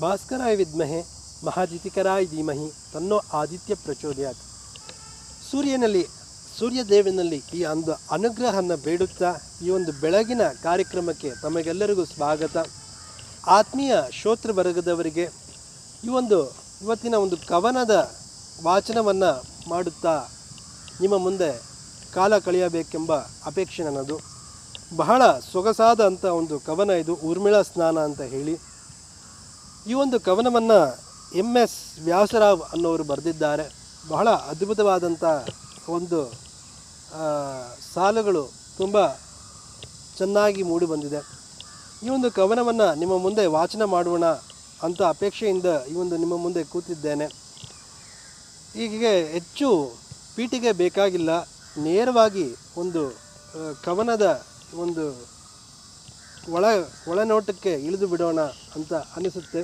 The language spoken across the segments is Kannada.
ಭಾಸ್ಕರಾಯ ವಿದ್ಮಹೆ, ಮಹಾಜಿತಿಕರಾಯ ಧೀಮಹಿ, ತನ್ನೋ ಆದಿತ್ಯ ಪ್ರಚೋದಯಾತ್. ಸೂರ್ಯನಲ್ಲಿ, ಸೂರ್ಯದೇವನಲ್ಲಿ ಈ ಒಂದು ಅನುಗ್ರಹವನ್ನು ಬೇಡುತ್ತಾ ಈ ಒಂದು ಬೆಳಗಿನ ಕಾರ್ಯಕ್ರಮಕ್ಕೆ ತಮಗೆಲ್ಲರಿಗೂ ಸ್ವಾಗತ. ಆತ್ಮೀಯ ಶ್ರೋತೃವರ್ಗದವರಿಗೆ ಈ ಒಂದು ಇವತ್ತಿನ ಒಂದು ಕವನದ ವಾಚನವನ್ನು ಮಾಡುತ್ತಾ ನಿಮ್ಮ ಮುಂದೆ ಕಾಲ ಕಳೆಯಬೇಕೆಂಬ ಅಪೇಕ್ಷೆ ನನ್ನದು. ಬಹಳ ಸೊಗಸಾದ ಅಂತ ಒಂದು ಕವನ ಇದು, ಊರ್ಮಿಳಾ ಸ್ನಾನ ಅಂತ ಹೇಳಿ. ಈ ಒಂದು ಕವನವನ್ನು ಎಂ ಎಸ್ ವ್ಯಾಸರಾವ್ ಅನ್ನೋರು ಬರೆದಿದ್ದಾರೆ. ಬಹಳ ಅದ್ಭುತವಾದಂಥ ಒಂದು ಸಾಲುಗಳು ತುಂಬ ಚೆನ್ನಾಗಿ ಮೂಡಿ ಬಂದಿದೆ. ಈ ಒಂದು ಕವನವನ್ನು ನಿಮ್ಮ ಮುಂದೆ ವಾಚನ ಮಾಡೋಣ ಅಂತ ಅಪೇಕ್ಷೆಯಿಂದ ಈ ಒಂದು ನಿಮ್ಮ ಮುಂದೆ ಕೂತಿದ್ದೇನೆ. ಹೀಗೆ ಹೆಚ್ಚು ಪೀಠಿಗೆ ಬೇಕಾಗಿಲ್ಲ, ನೇರವಾಗಿ ಒಂದು ಕವನದ ಒಂದು ಒಳ, ಒಳನೋಟಕ್ಕೆ ಇಳಿದು ಬಿಡೋಣ ಅಂತ ಅನಿಸುತ್ತೆ.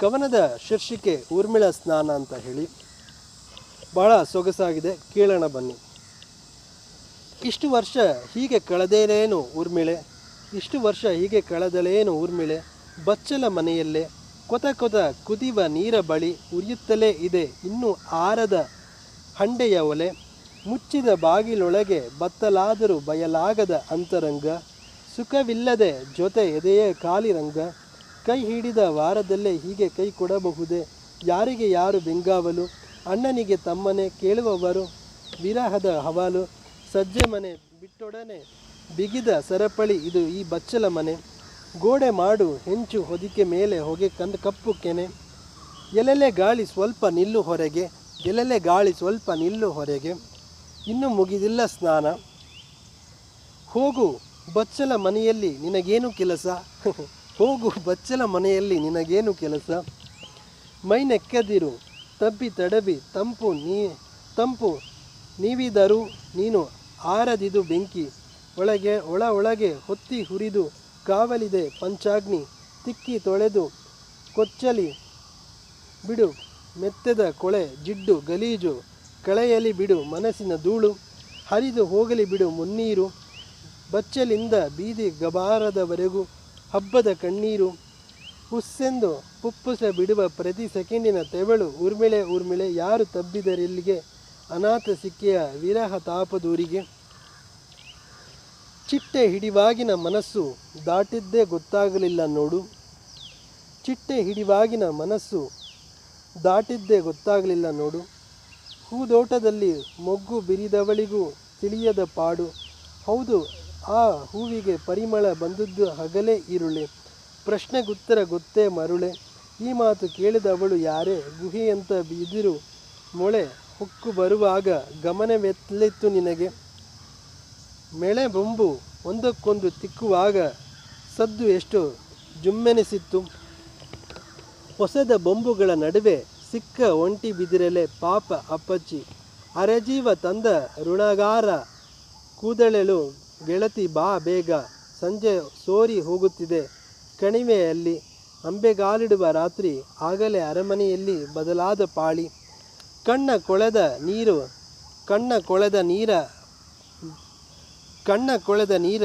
ಕವನದ ಶೀರ್ಷಿಕೆ ಊರ್ಮಿಳ ಸ್ನಾನ ಅಂತ ಹೇಳಿ. ಭಾಳ ಸೊಗಸಾಗಿದೆ. ಕೇಳೋಣ ಬನ್ನಿ. ಇಷ್ಟು ವರ್ಷ ಹೀಗೆ ಕಳೆದೇನೇನು ಊರ್ಮಿಳೆ? ಇಷ್ಟು ವರ್ಷ ಹೀಗೆ ಕಳೆದಲೇನು ಊರ್ಮಿಳೆ? ಬಚ್ಚಲ ಮನೆಯಲ್ಲೇ ಕೊತ ಕೊತ ಕುದಿವ ನೀರ ಬಳಿ ಉರಿಯುತ್ತಲೇ ಇದೆ ಇನ್ನೂ ಆರದ ಹಂಡೆಯ ಒಲೆ. ಮುಚ್ಚಿದ ಬಾಗಿಲೊಳಗೆ ಬತ್ತಲಾದರೂ ಬಯಲಾಗದ ಅಂತರಂಗ. ಸುಖವಿಲ್ಲದೆ ಜೊತೆ ಎದೆಯೇ ಕಾಲಿರಂಗ ಕೈ ಹಿಡಿದ ವಾರದಲ್ಲೇ ಹೀಗೆ ಕೈ ಕೊಡಬಹುದೇ? ಯಾರಿಗೆ ಯಾರು ಬೆಂಗಾವಲು? ಅಣ್ಣನಿಗೆ ತಮ್ಮನೆ ಕೇಳುವವರು ವಿರಹದ ಹವಾಲು, ಸಜ್ಜೆ ಮನೆ ಬಿಟ್ಟೊಡನೆ ಬಿಗಿದ ಸರಪಳಿ ಇದು ಈ ಬಚ್ಚಲ ಮನೆ. ಗೋಡೆ ಮಾಡು ಹೆಂಚು ಹೊದಿಕೆ ಮೇಲೆ ಹೊಗೆ ಕಂದು ಕಪ್ಪು ಕೆನೆ. ಎಲೆಲೆ ಗಾಳಿ ಸ್ವಲ್ಪ ನಿಲ್ಲು ಹೊರಗೆ, ಎಲೆಲೆ ಗಾಳಿ ಸ್ವಲ್ಪ ನಿಲ್ಲು ಹೊರಗೆ. ಇನ್ನೂ ಮುಗಿದಿಲ್ಲ ಸ್ನಾನ. ಹೋಗು ಬಚ್ಚಲ ಮನೆಯಲ್ಲಿ ನಿನಗೇನು ಕೆಲಸ? ಹೋಗು, ಬಚ್ಚಲ ಮನೆಯಲ್ಲಿ ನಿನಗೇನು ಕೆಲಸ? ಮೈ ನೆಕ್ಕದಿರು ತಬ್ಬಿ ತಡಬಿ ತಂಪು ನೀ, ತಂಪು ನೀವಿದರೂ ನೀನು ಆರದಿದು ಬೆಂಕಿ, ಒಳಗೆ, ಒಳ ಒಳಗೆ ಹೊತ್ತಿ ಹುರಿದು ಕಾವಲಿದೆ ಪಂಚಾಗ್ನಿ, ತಿಕ್ಕಿ ತೊಳೆದು ಕೊಚ್ಚಲಿ ಬಿಡು, ಮೆತ್ತದ ಕೊಳೆ ಜಿಡ್ಡು ಗಲೀಜು, ಕಳೆಯಲಿ ಬಿಡು ಮನಸ್ಸಿನ ಧೂಳು, ಹರಿದು ಹೋಗಲಿ ಬಿಡು ಮುನ್ನೀರು. ಬಚ್ಚಲಿಂದ ಬೀದಿ ಗಬಾರದವರೆಗೂ ಹಬ್ಬದ ಕಣ್ಣೀರು. ಹುಸ್ಸೆಂದು ಪುಪ್ಪುಸ ಬಿಡುವ ಪ್ರತಿ ಸೆಕೆಂಡಿನ ತೆವಳು ಊರ್ಮಿಳೆ ಊರ್ಮಿಳೆ ಯಾರು ತಬ್ಬಿದರಿಲ್ಲಿಗೆ? ಅನಾಥ ಸಿಕ್ಕೆಯ ವಿರಹ ತಾಪದೂರಿಗೆ. ಚಿಟ್ಟೆ ಹಿಡಿವಾಗಿನ ಮನಸ್ಸು ದಾಟಿದ್ದೇ ಗೊತ್ತಾಗಲಿಲ್ಲ ನೋಡು. ಚಿಟ್ಟೆ ಹಿಡಿವಾಗಿನ ಮನಸ್ಸು ದಾಟಿದ್ದೇ ಗೊತ್ತಾಗಲಿಲ್ಲ ನೋಡು. ಹೂದೋಟದಲ್ಲಿ ಮೊಗ್ಗು ಬಿರಿದವಳಿಗೂ ತಿಳಿಯದ ಪಾಡು. ಹೌದು ಆ ಹೂವಿಗೆ ಪರಿಮಳ ಬಂದದ್ದು ಹಗಲೇ ಇರುಳೆ, ಪ್ರಶ್ನೆಗುತ್ತರ ಗೊತ್ತೇ ಮರುಳೆ. ಈ ಮಾತು ಕೇಳಿದವಳು ಯಾರೇ, ಗುಹೆಯಂತ ಬಿದಿರು ಮೊಳೆ ಹೊಕ್ಕು ಬರುವಾಗ ಗಮನವೆತ್ತಲಿತ್ತು ನಿನಗೆ. ಮೆಳೆ ಬೊಂಬು ಒಂದಕ್ಕೊಂದು ತಿಕ್ಕುವಾಗ ಸದ್ದು ಎಷ್ಟು ಜುಮ್ಮೆನಿಸಿತ್ತು. ಹೊಸದ ಬೊಂಬುಗಳ ನಡುವೆ ಸಿಕ್ಕ ಒಂಟಿ ಬಿದಿರಲೆ ಪಾಪ ಅಪ್ಪಚ್ಚಿ, ಅರೆಜೀವ ತಂದ ಋಣಗಾರ ಕೂದಳೆಳು ಗೆಳತಿ ಬಾ ಬೇಗ. ಸಂಜೆ ಸೋರಿ ಹೋಗುತ್ತಿದೆ. ಕಣಿವೆಯಲ್ಲಿ ಅಂಬೆಗಾಲಿಡುವ ರಾತ್ರಿ ಆಗಲೇ ಅರಮನೆಯಲ್ಲಿ ಬದಲಾದ ಪಾಳಿ. ಕಣ್ಣ ಕೊಳೆದ ನೀರು, ಕಣ್ಣ ಕೊಳೆದ ನೀರ, ಕಣ್ಣ ಕೊಳೆದ ನೀರ,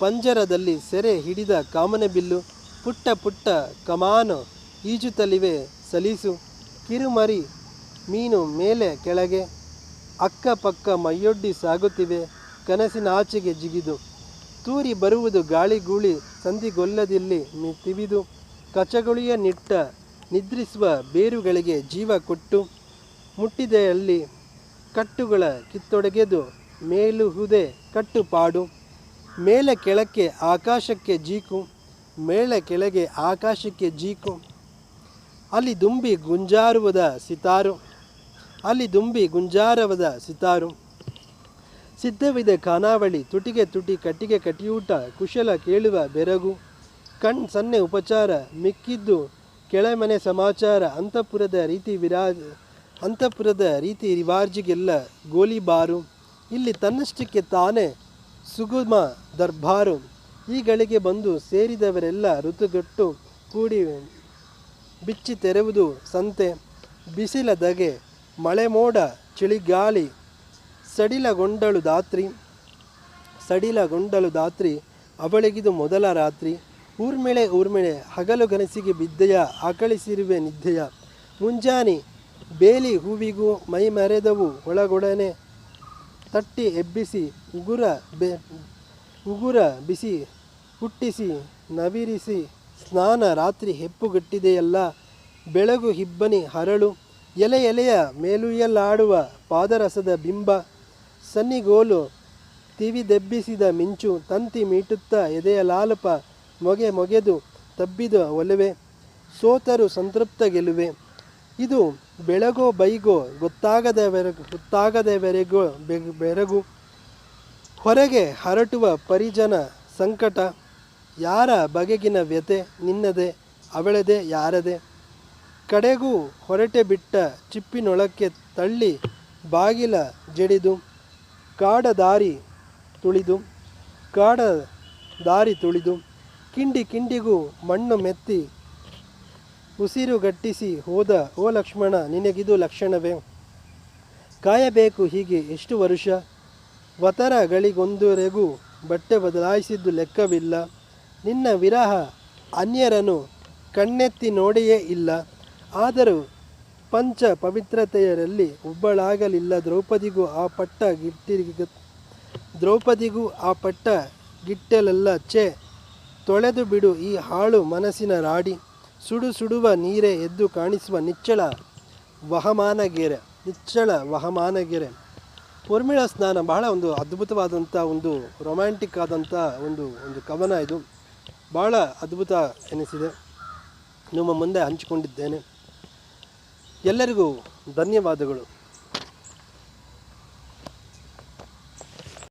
ಪಂಜರದಲ್ಲಿ ಸೆರೆ ಹಿಡಿದ ಕಾಮನಬಿಲ್ಲು ಪುಟ್ಟ ಪುಟ್ಟ ಕಮಾನು ಈಜುತ್ತಲಿವೆ ಸಲೀಸು. ಕಿರುಮರಿ ಮೀನು ಮೇಲೆ ಕೆಳಗೆ ಅಕ್ಕಪಕ್ಕ ಮೈಯೊಡ್ಡಿ ಸಾಗುತ್ತಿವೆ. ಕನಸಿನ ಆಚೆಗೆ ಜಿಗಿದು, ತೂರಿ ಬರುವುದು ಗಾಳಿಗೂಳಿ ಸಂಧಿಗೊಲ್ಲದಿಲ್ಲಿ ತಿವಿದು, ಕಚಗುಳಿಯ ನಿಟ್ಟ ನಿದ್ರಿಸುವ ಬೇರುಗಳಿಗೆ ಜೀವ ಕೊಟ್ಟು, ಮುಟ್ಟಿದೆಯಲ್ಲಿ ಕಟ್ಟುಗಳ ಕಿತ್ತೊಡಗೆದು ಮೇಲುಹುದೆ ಕಟ್ಟುಪಾಡು ಮೇಲೆ ಕೆಳಕ್ಕೆ ಆಕಾಶಕ್ಕೆ ಜೀಕು, ಮೇಲೆ ಕೆಳಗೆ ಆಕಾಶಕ್ಕೆ ಜೀಕು. ಅಲ್ಲಿ ದುಂಬಿ ಗುಂಜಾರುವುದ ಸಿತಾರು, ಅಲ್ಲಿ ದುಂಬಿ ಗುಂಜಾರವದ ಸಿತಾರು. ಸಿದ್ಧವಿದೆ ಖಾನಾವಳಿ, ತುಟಿಗೆ ತುಟಿ, ಕಟ್ಟಿಗೆ ಕಟ್ಟಿಯೂಟ, ಕುಶಲ ಕೇಳುವ ಬೆರಗು. ಕಣ್ ಸನ್ನೆ ಉಪಚಾರ, ಮಿಕ್ಕಿದ್ದು ಕೆಳಮನೆ ಸಮಾಚಾರ, ಅಂತಃಪುರದ ರೀತಿ ವಿರಾಜ್, ಅಂತಃಪುರದ ರೀತಿ ರಿವಾರ್ಜಿಗೆಲ್ಲ ಗೋಲಿಬಾರು ಇಲ್ಲಿ ತನ್ನಷ್ಟಕ್ಕೆ ತಾನೇ ಸುಗುಮ ದರ್ಬಾರು. ಈ ಗಳಿಗೆ ಬಂದು ಸೇರಿದವರೆಲ್ಲ ಋತುಗಟ್ಟು ಕೂಡಿ ಬಿಚ್ಚಿ ತೆರೆವುದು ಸಂತೆ. ಬಿಸಿಲ ದಗೆ ಮಳೆ ಮೋಡ, ಚಳಿಗಾಳಿ ಸಡಿಲಗೊಂಡಳು ದಾತ್ರಿ ಸಡಿಲಗೊಂಡಳು ದಾತ್ರಿ ಅವಳಿಗಿದು ಮೊದಲ ರಾತ್ರಿ. ಊರ್ಮಿಳೆ ಊರ್ಮಿಳೆ, ಹಗಲು ಗನಸಿಗೆ ಬಿದ್ದೆಯ, ಆಕಳಿಸಿರುವೆ ನಿದ್ದೆಯ. ಮುಂಜಾನೆ ಬೇಲಿ ಹೂವಿಗೂ ಮೈ ಮರೆದವು, ಒಳಗೊಡನೆ ತಟ್ಟಿ ಎಬ್ಬಿಸಿ, ಉಗುರ ಬೆ, ಉಗುರ ಬಿಸಿ, ಹುಟ್ಟಿಸಿ, ನವಿರಿಸಿ, ಸ್ನಾನ ರಾತ್ರಿ ಹೆಪ್ಪುಗಟ್ಟಿದೆಯಲ್ಲ, ಬೆಳಗು ಹಿಬ್ಬನಿ ಹರಳು ಎಲೆ ಎಲೆಯ ಮೇಲುಯಲ್ಲಾಡುವ ಪಾದರಸದ ಬಿಂಬ. ಸನ್ನಿಗೋಲು ತಿವಿದೆಬ್ಬಿಸಿದ ಮಿಂಚು ತಂತಿ ಮೀಟುತ್ತಾ ಎದೆಯ ಲಾಲಪ ಮೊಗೆ ಮೊಗೆದು ತಬ್ಬಿದ ಒಲುವೆ. ಸೋತರು ಸಂತೃಪ್ತ ಗೆಲುವೆ. ಇದು ಬೆಳಗೋ ಬೈಗೋ ಗೊತ್ತಾಗದವರೆಗೂ ಗೊತ್ತಾಗದವರೆಗೂ ಬೆರಗು. ಹೊರಗೆ ಹರಟುವ ಪರಿಜನ ಸಂಕಟ. ಯಾರ ಬಗೆಗಿನ ವ್ಯತೆ ನಿನ್ನದೆ, ಅವಳದೆ, ಯಾರದೆ? ಕಡೆಗೂ ಹೊರಟೆ ಬಿಟ್ಟ ಚಿಪ್ಪಿನೊಳಕ್ಕೆ ತಳ್ಳಿ ಬಾಗಿಲ ಜಡಿದು. ಕಾಡ ದಾರಿ ತುಳಿದು ಕಾಡ ದಾರಿ ತುಳಿದು ಕಿಂಡಿ ಕಿಂಡಿಗೂ ಮಣ್ಣು ಮೆತ್ತಿ ಉಸಿರುಗಟ್ಟಿಸಿ ಹೋದ, ಓ ಲಕ್ಷ್ಮಣ, ನಿನಗಿದು ಲಕ್ಷಣವೇ? ಕಾಯಬೇಕು ಹೀಗೆ ಎಷ್ಟು ವರುಷ? ವತರಗಳಿಗೊಂದುರೆಗೂ ಬಟ್ಟೆ ಬದಲಾಯಿಸಿದ್ದು ಲೆಕ್ಕವಿಲ್ಲ. ನಿನ್ನ ವಿರಹ ಅನ್ಯರನ್ನು ಕಣ್ಣೆತ್ತಿ ನೋಡೆಯೇ ಇಲ್ಲ. ಆದರೂ ಪಂಚ ಪವಿತ್ರತೆಯರಲ್ಲಿ ಒಬ್ಬಳಾಗಲಿಲ್ಲ ದ್ರೌಪದಿಗೂ ಆ ಪಟ್ಟ ಗಿಟ್ಟಿ ದ್ರೌಪದಿಗೂ ಆ ಪಟ್ಟ ಗಿಟ್ಟಲೆಲ್ಲ ಛೆ, ತೊಳೆದು ಬಿಡು ಈ ಹಾಳು ಮನಸ್ಸಿನ ರಾಡಿ. ಸುಡು ಸುಡುವ ನೀರೇ ಎದ್ದು ಕಾಣಿಸುವ ನಿಚ್ಚಳ ವಹಮಾನಗೆರೆ ನಿಚ್ಚಳ ವಹಮಾನಗೆರೆ. ಉರ್ಮಿಳ ಸ್ನಾನ ಬಹಳ ಒಂದು ಅದ್ಭುತವಾದಂಥ ಒಂದು ರೊಮ್ಯಾಂಟಿಕ್ ಆದಂಥ ಒಂದು ಒಂದು ಕವನ ಇದು. ಬಹಳ ಅದ್ಭುತ ಎನಿಸಿದೆ. ನಿಮ್ಮ ಮುಂದೆ ಹಂಚಿಕೊಂಡಿದ್ದೇನೆ. ಎಲ್ಲರಿಗೂ ಧನ್ಯವಾದಗಳು.